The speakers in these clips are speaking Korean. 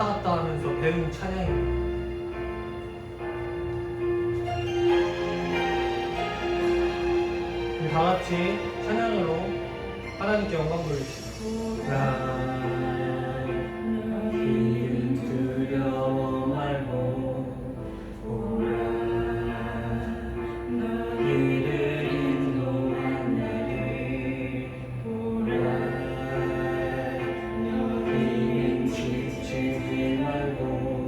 왔다 갔다 하면서 배운 찬양입니다. 우리 다 같이 찬양으로 하나님께 영광 돌립시다. 지치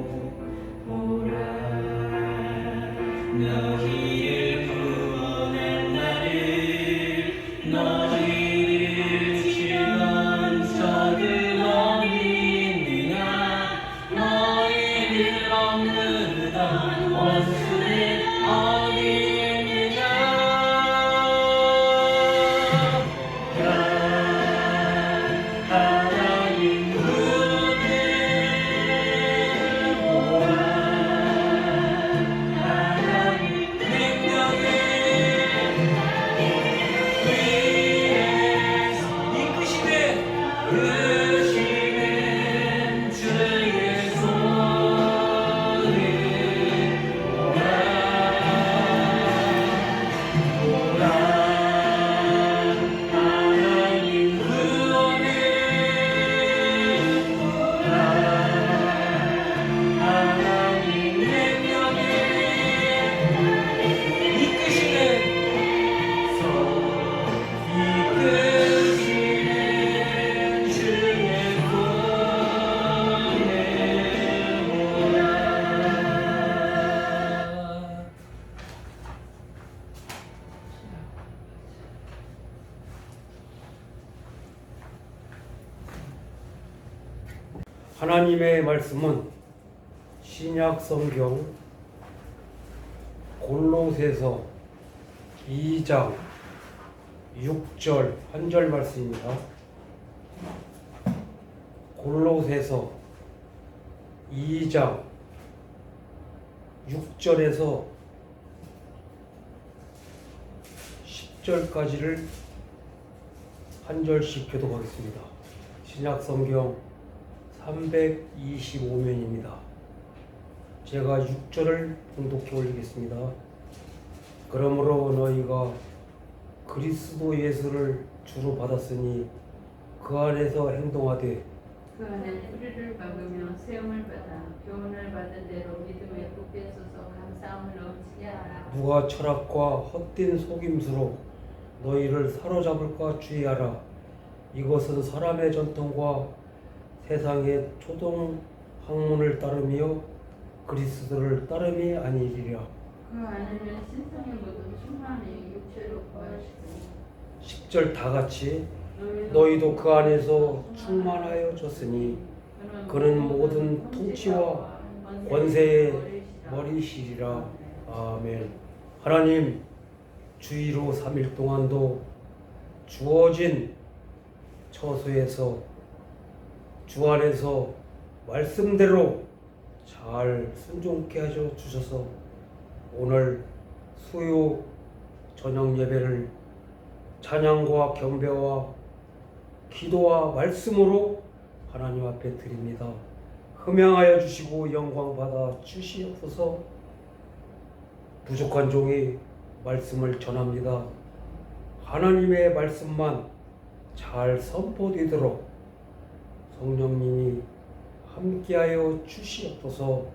말씀은 신약 성경 골로새서 2장 6절 한 절 말씀입니다. 골로새서 2장 6절에서 10절까지를 한 절씩 교독하겠습니다. 신약 성경 325면입니다. 제가 6절을 봉독해 올리겠습니다. 그러므로 너희가 그리스도 예수를 주로 받았으니 그 안에서 행동하되 그 안에 뿌리를 박으며 세움을 받아 교훈을 받은 대로 믿음에 굳게 서서 감사함을 넘치게 하라. 누가 철학과 헛된 속임수로 너희를 사로잡을까 주의하라. 이것은 사람의 전통과 세상의 초동 학문을 따르며 그리스도를 따름이 아니리라. 그 안에는 신성의 모든 충만이 육체로 거하시고 10절 다 같이 너희도 그 안에서 충만하여 졌으니 그는 모든 통치와 권세의 머리시리라. 아멘. 하나님 주의로 3일 동안도 주어진 처소에서 주 안에서 말씀대로 잘 순종케 하셔 주셔서 오늘 수요 저녁 예배를 찬양과 경배와 기도와 말씀으로 하나님 앞에 드립니다. 흠양하여 주시고 영광 받아 주시옵소서. 부족한 종이 말씀을 전합니다. 하나님의 말씀만 잘 선포되도록 성령님이 함께하여 주시옵소서.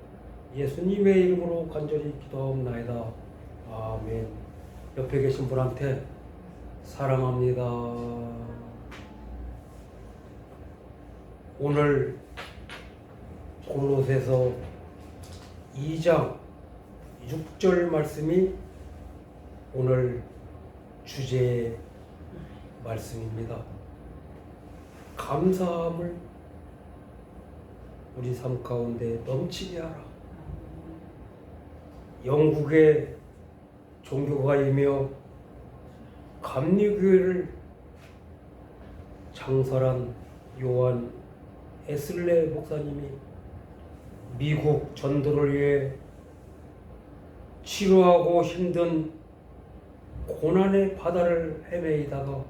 예수님의 이름으로 간절히 기도하옵나이다. 아멘. 옆에 계신 분한테 사랑합니다. 오늘 골로새서 2장 6절 말씀이 오늘 주제의 말씀입니다. 감사함을 우리 삶 가운데 넘치게 하라. 영국의 종교가이며 감리교회를 창설한 요한 에슬레 목사님이 미국 전도를 위해 치료하고 힘든 고난의 바다를 헤매이다가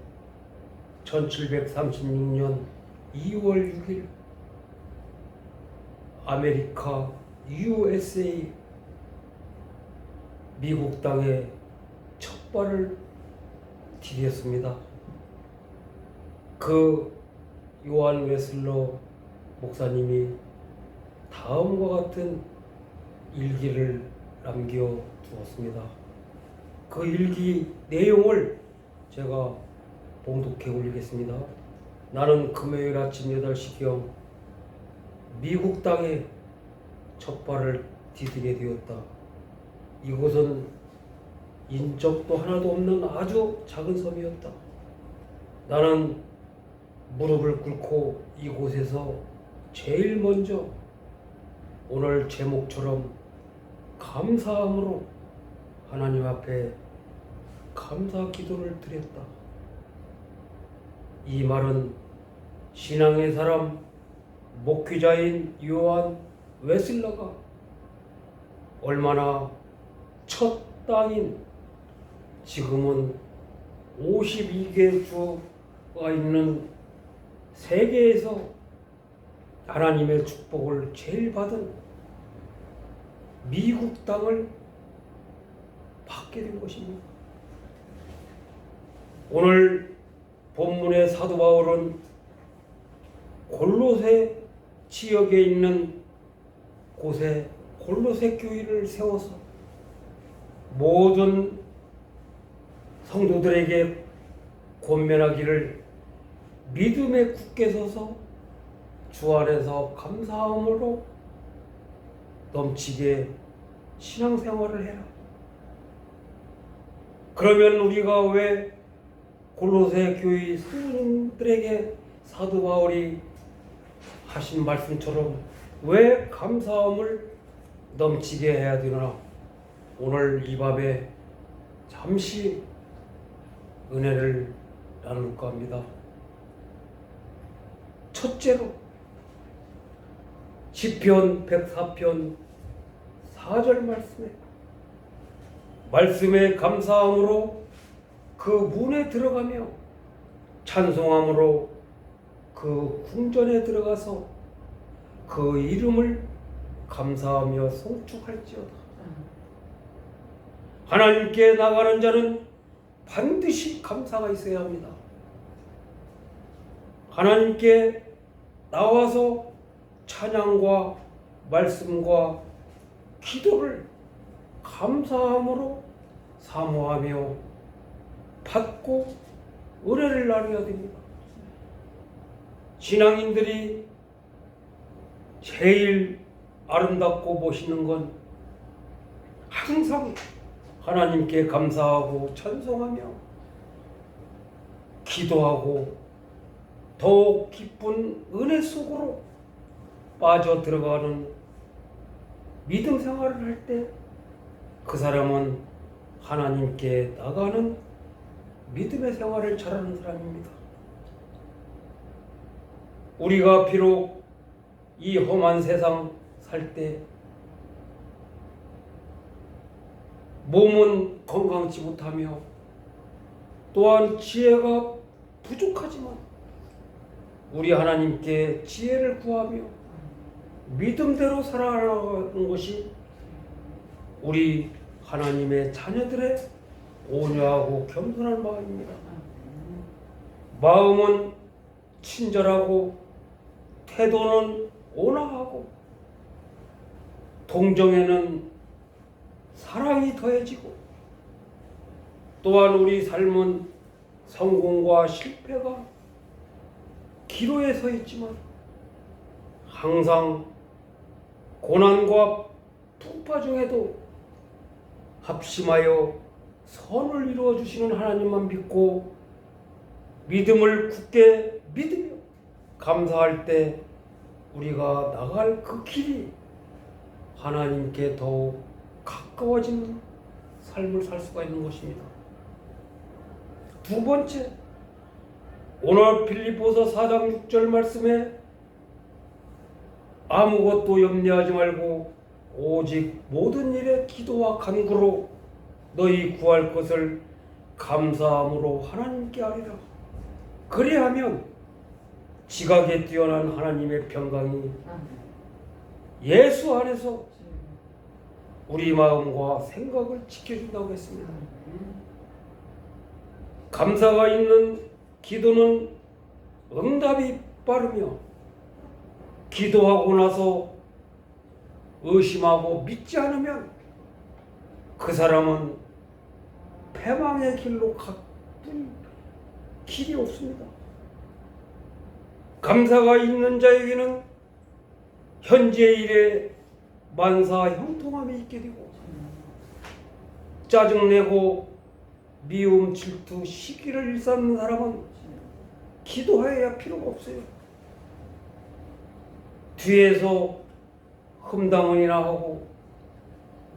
1736년 2월 6일 아메리카 USA 미국 땅에 첫 발을 디뎠습니다. 그 요한 웨슬러 목사님이 다음과 같은 일기를 남겨 두었습니다. 그 일기 내용을 제가 봉독해 올리겠습니다. 나는 금요일 아침 8시경 미국 땅에 첫 발을 디디게 되었다. 이곳은 인적도 하나도 없는 아주 작은 섬이었다. 나는 무릎을 꿇고 이곳에서 제일 먼저 오늘 제목처럼 감사함으로 하나님 앞에 감사 기도를 드렸다. 이 말은 신앙의 사람 목회자인 요한 웨슬러가 얼마나 첫 땅인 지금은 52개 주가 있는 세계에서 하나님의 축복을 제일 받은 미국 땅을 받게 된 것입니다. 오늘 본문의 사도 바울은 골로새 지역에 있는 곳에 골로새 교회를 세워서 모든 성도들에게 권면하기를 믿음에 굳게 서서 주 안에서 감사함으로 넘치게 신앙생활을 해라. 그러면 우리가 왜 골로새 교회 성도들에게 사도 바울이 하신 말씀처럼 왜 감사함을 넘치게 해야 되나? 오늘 이 밤에 잠시 은혜를 나눌까 합니다. 첫째로 시편 104편 4절 말씀에 말씀에 감사함으로 그 문에 들어가며 찬송함으로 그 궁전에 들어가서 그 이름을 감사하며 송축할지어다. 하나님께 나가는 자는 반드시 감사가 있어야 합니다. 하나님께 나와서 찬양과 말씀과 기도를 감사함으로 사모하며 받고 은혜를 나눠야 됩니다. 신앙인들이 제일 아름답고 멋있는 건 항상 하나님께 감사하고 찬송하며 기도하고 더욱 기쁜 은혜 속으로 빠져 들어가는 믿음 생활을 할 때 그 사람은 하나님께 나가는 믿음의 생활을 잘하는 사람입니다. 우리가 비록 이 험한 세상 살 때 몸은 건강치 못하며 또한 지혜가 부족하지만 우리 하나님께 지혜를 구하며 믿음대로 살아가는 것이 우리 하나님의 자녀들의 온유하고 겸손한 마음입니다. 마음은 친절하고 태도는 온화하고 동정에는 사랑이 더해지고 또한 우리 삶은 성공과 실패가 기로에 서 있지만 항상 고난과 풍파 중에도 합심하여 선을 이루어 주시는 하나님만 믿고 믿음을 굳게 믿으며 감사할 때 우리가 나갈 그 길이 하나님께 더욱 가까워지는 삶을 살 수가 있는 것입니다. 두 번째, 오늘 빌립보서 4장 6절 말씀에 아무것도 염려하지 말고 오직 모든 일에 기도와 간구로 너희 구할 것을 감사함으로 하나님께 하리라. 그리하면 지각에 뛰어난 하나님의 평강이. 예수 안에서 우리 마음과 생각을 지켜준다고 했습니다. 감사가 있는 기도는 응답이 빠르며 기도하고 나서 의심하고 믿지 않으면 그 사람은 패망의 길로 가뿐 길이 없습니다. 감사가 있는 자에게는 현재 일에 만사 형통함이 있게 되고 짜증내고 미움, 질투, 시기를 일삼는 사람은 기도해야 필요가 없어요. 뒤에서 흠당은이나 하고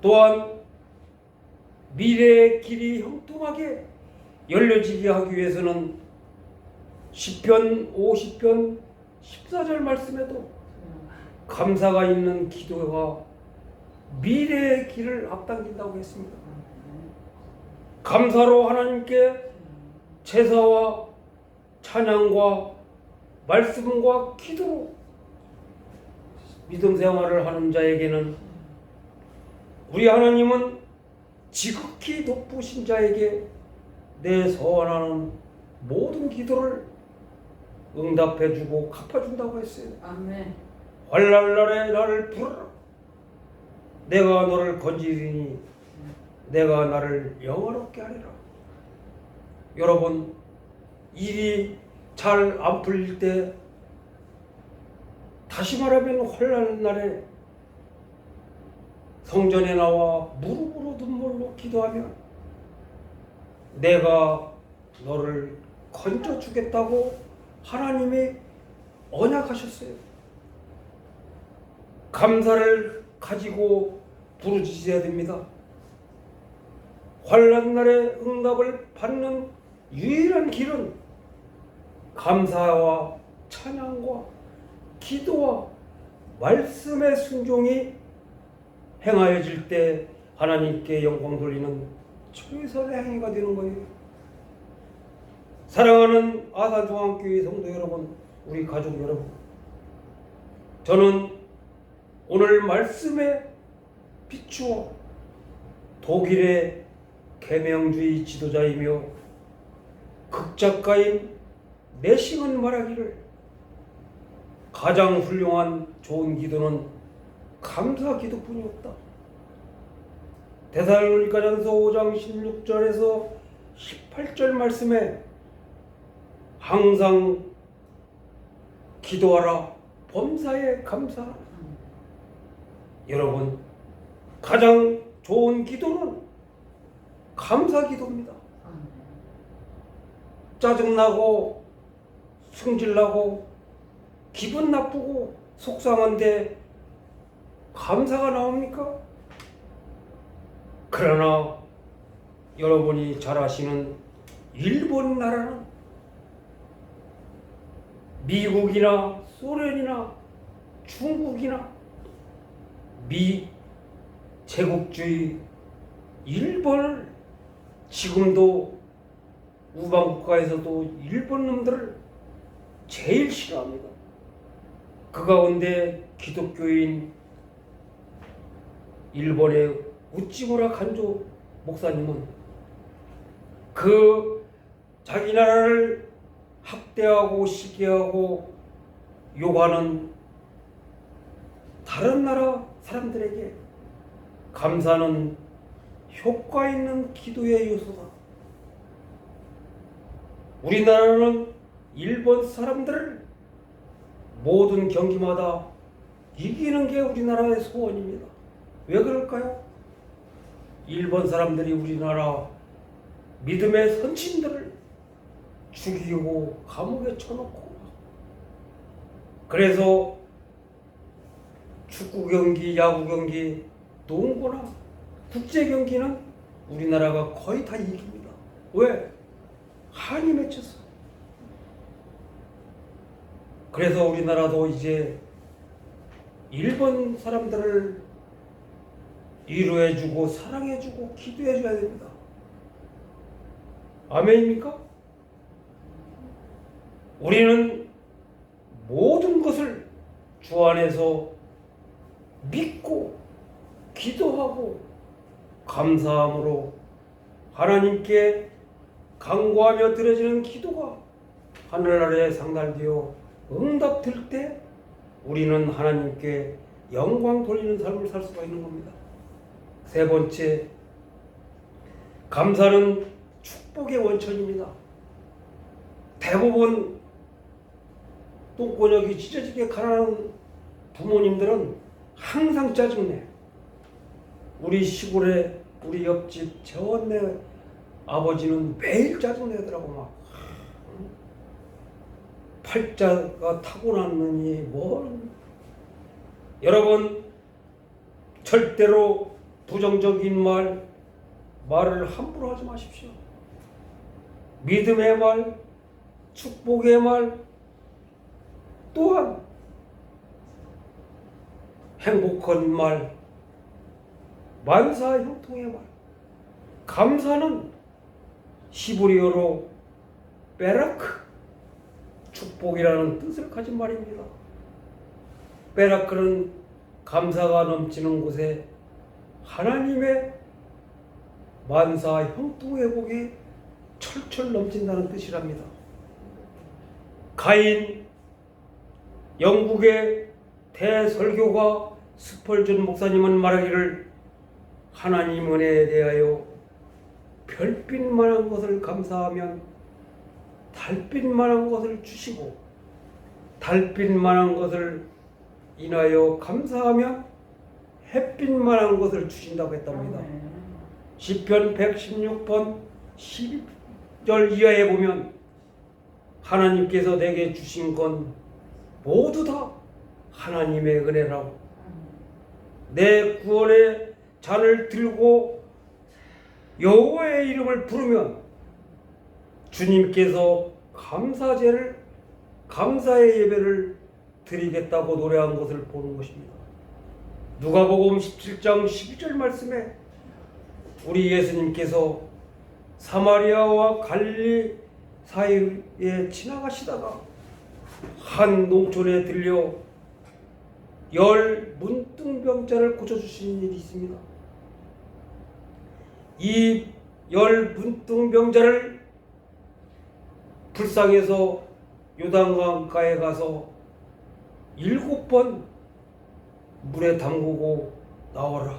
또한 미래의 길이 형통하게 열려지게 하기 위해서는 시편 50편 14절 말씀에도 감사가 있는 기도가 미래의 길을 앞당긴다고 했습니다. 감사로 하나님께 제사와 찬양과 말씀과 기도로 믿음 생활을 하는 자에게는 우리 하나님은 지극히 높으신 자에게 내 서원하는 모든 기도를 응답해주고 갚아준다고 했어요. 아멘. 환란날에 나를 부르라. 내가 너를 건지리니 내가 나를 영화롭게 하리라. 여러분 일이 잘 안 풀릴 때 다시 말하면 환란날에 성전에 나와 무릎으로 눈물로 기도하면 내가 너를 건져 주겠다고 하나님이 언약하셨어요. 감사를 가지고 부르짖어야 됩니다. 환란 날에 응답을 받는 유일한 길은 감사와 찬양과 기도와 말씀의 순종이 행하여질 때 하나님께 영광 돌리는 최선의 행위가 되는 거예요. 사랑하는 아산중앙교회 성도 여러분, 우리 가족 여러분, 저는 오늘 말씀에 비추어 독일의 계명주의 지도자이며 극작가인 내싱은 말하기를 가장 훌륭한 좋은 기도는 감사 기도뿐이 없다. 데살로니가전서 5장 16절에서 18절 말씀에 항상 기도하라 범사에 감사하라. 여러분 가장 좋은 기도는 감사 기도입니다. 짜증나고 승질나고 기분 나쁘고 속상한데 감사가 나옵니까? 그러나 여러분이 잘 아시는 일본 나라는 미국이나 소련이나 중국이나 미 제국주의 일본을 지금도 우방 국가에서도 일본 놈들을 제일 싫어합니다. 그 가운데 기독교인 일본의 우찌무라 간조 목사님은 그 자기 나라를 학대하고 시기하고 욕하는 다른 나라 사람들에게 감사는 효과 있는 기도의 요소다. 우리나라는 일본 사람들을 모든 경기마다 이기는 게 우리나라의 소원입니다. 왜 그럴까요? 일본 사람들이 우리나라 믿음의 선친들을 죽이고 감옥에 쳐놓고 그래서 축구 경기, 야구 경기, 농구나 국제 경기는 우리나라가 거의 다 이깁니다. 왜? 한이 맺혔어. 그래서 우리나라도 이제 일본 사람들을 위로해주고 사랑해주고 기도해줘야 됩니다. 아멘입니까? 우리는 모든 것을 주 안에서 믿고 기도하고 감사함으로 하나님께 간구하며 드려지는 기도가 하늘나라에 상달되어 응답될 때 우리는 하나님께 영광 돌리는 삶을 살 수가 있는 겁니다. 세 번째, 감사는 축복의 원천입니다. 대부분 똥꼬녕이 찢어지게 가난한 부모님들은 항상 짜증내. 우리 시골에 우리 옆집 저언네 아버지는 매일 짜증내더라고 막. 팔자가 타고났느니 뭘. 여러분 절대로 부정적인 말 말을 함부로 하지 마십시오. 믿음의 말, 축복의 말, 또한 행복한 말, 만사 형통의 말, 감사는 히브리어로 베라크, 축복이라는 뜻을 가진 말입니다. 베라크는 감사가 넘치는 곳에 하나님의 만사 형통의 복이 철철 넘친다는 뜻이랍니다. 가인 영국의 대설교가 스펄전 목사님은 말하기를 하나님 은혜에 대하여 별빛만한 것을 감사하면 달빛만한 것을 주시고 달빛만한 것을 인하여 감사하면 햇빛만한 것을 주신다고 했답니다. 시편 116편 12절 이하에 보면 하나님께서 내게 주신 건 모두 다 하나님의 은혜라고 내 구원의 잔을 들고 여호와의 이름을 부르면 주님께서 감사제를 감사의 예배를 드리겠다고 노래한 것을 보는 것입니다. 누가복음 17장 12절 말씀에 우리 예수님께서 사마리아와 갈릴리 사이에 지나가시다가 한 농촌에 들려 열 문둥병자를 고쳐주신 일이 있습니다. 이 열 문둥병자를 불쌍해서 요단강가에 가서 일곱 번 물에 담그고 나와라.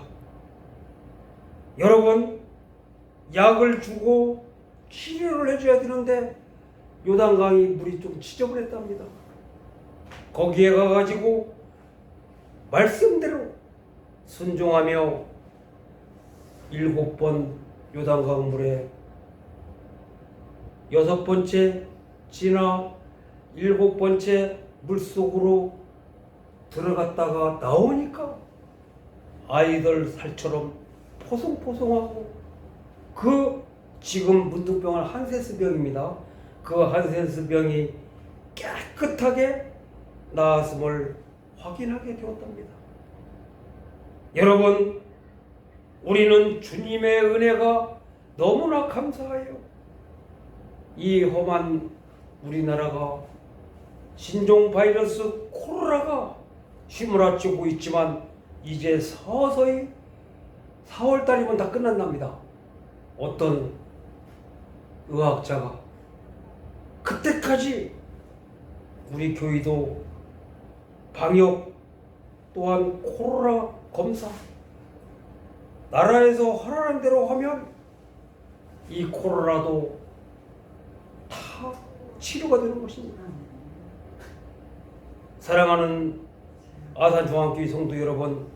여러분 약을 주고 치료를 해줘야 되는데 요단강이 물이 좀 지저분했답니다. 거기에 가가지고 말씀대로 순종하며 일곱 번 요단강 물에 여섯 번째 지나 일곱 번째 물 속으로 들어갔다가 나오니까 아이들 살처럼 포송포송하고 그 지금 문둥병은 한세스병입니다. 그 한세스병이 깨끗하게 나았음을 확인하게 되었답니다. 여러분, 우리는 주님의 은혜가 너무나 감사해요. 이 험한 우리나라가 신종 바이러스 코로나가 휘몰아치고 있지만 이제 서서히 4월 달이면 다 끝난답니다. 어떤 의학자가 그때까지 우리 교회도 방역 또한 코로나 검사 나라에서 허락한 대로 하면 이 코로나도 다 치료가 되는 것입니다. 사랑하는 아산중앙교회 성도 여러분,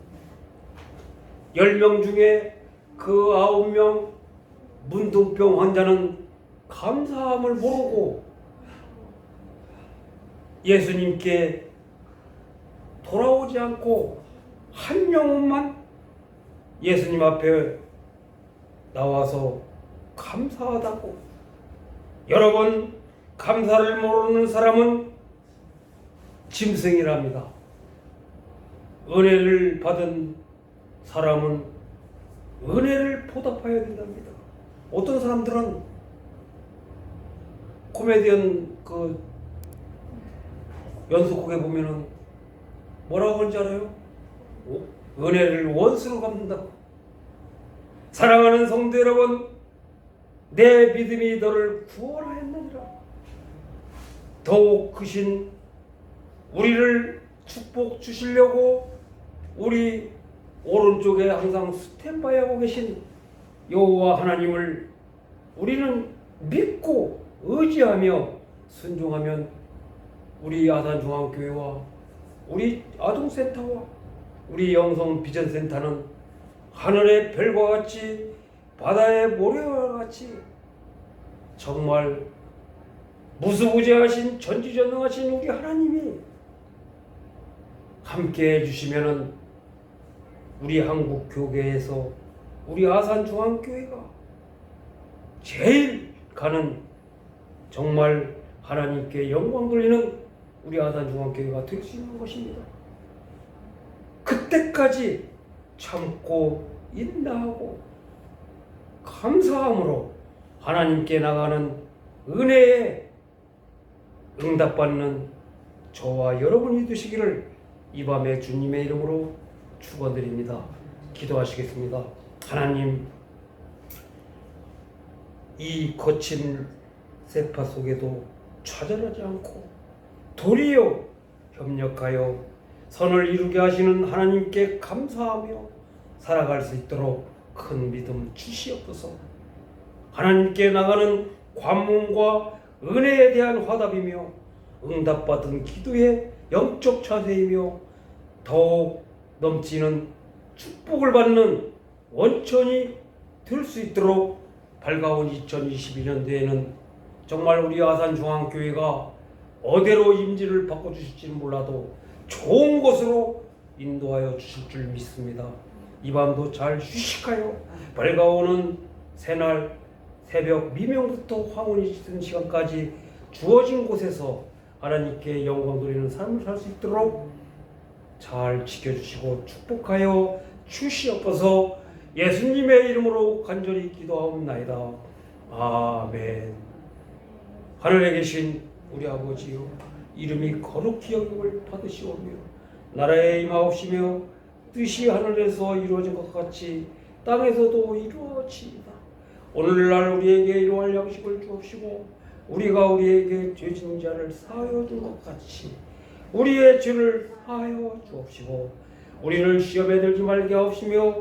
10명 중에 그 9명 문둥병 환자는 감사함을 모르고 예수님께 돌아오지 않고 한 영혼만 예수님 앞에 나와서 감사하다고 여러분 감사를 모르는 사람은 짐승이랍니다. 은혜를 받은 사람은 은혜를 보답해야 된답니다. 어떤 사람들은 코미디언 그 연속곡에 보면은 뭐라고 하는지 알아요? 오, 은혜를 원수로 갚는다고. 사랑하는 성도 여러분, 내 믿음이 너를 구원하였느니라. 더욱 크신 우리를 축복 주시려고 우리 오른쪽에 항상 스탠바이 하고 계신 여호와 하나님을 우리는 믿고 의지하며 순종하면 우리 아산중앙교회와 우리 아동센터와 우리 영성 비전센터는 하늘의 별과 같이 바다의 모래와 같이 정말 무수부재하신 전지전능하신 우리 하나님이 함께 해주시면은 우리 한국 교계에서 우리 아산 중앙교회가 제일 가는 정말 하나님께 영광 돌리는 우리 아산 중앙교회가 될 수 있는 것입니다. 그때까지 참고 인내하고 감사함으로 하나님께 나가는 은혜에 응답받는 저와 여러분이 되시기를 이 밤에 주님의 이름으로 축원드립니다. 기도하시겠습니다. 하나님 이 거친 세파 속에도 좌절하지 않고 도리어 협력하여 선을 이루게 하시는 하나님께 감사하며 살아갈 수 있도록 큰 믿음 주시옵소서. 하나님께 나가는 관문과 은혜에 대한 화답이며 응답받은 기도의 영적 자세이며 더욱 넘치는 축복을 받는 원천이 될 수 있도록 밝아온 2022년도에는 정말 우리 아산 중앙교회가 어디로 임지를 바꿔주실지는 몰라도 좋은 곳으로 인도하여 주실 줄 믿습니다. 이 밤도 잘 휴식하여 밝아오는 새날 새벽 미명부터 황혼이 짙은 시간까지 주어진 곳에서 하나님께 영광 돌리는 삶을 살 수 있도록 잘 지켜주시고 축복하여 주시옵소서 예수님의 이름으로 간절히 기도하옵나이다. 아멘. 하늘에 계신 우리 아버지요 이름이 거룩히 여김을 받으시오며 나라에 임하옵시며 뜻이 하늘에서 이루어진 것 같이 땅에서도 이루어지이다. 오늘날 우리에게 이러할 양식을 주옵시고 우리가 우리에게 죄진 자를 사하여 준 것 같이 우리의 죄를 사하여 주옵시고 우리를 시험에 들지 말게 하옵시며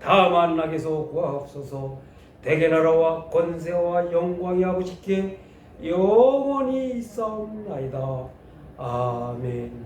다만 낙에서 구하옵소서 대개 나라와 권세와 영광이 아버지께 영원히 있사옵나이다. 아멘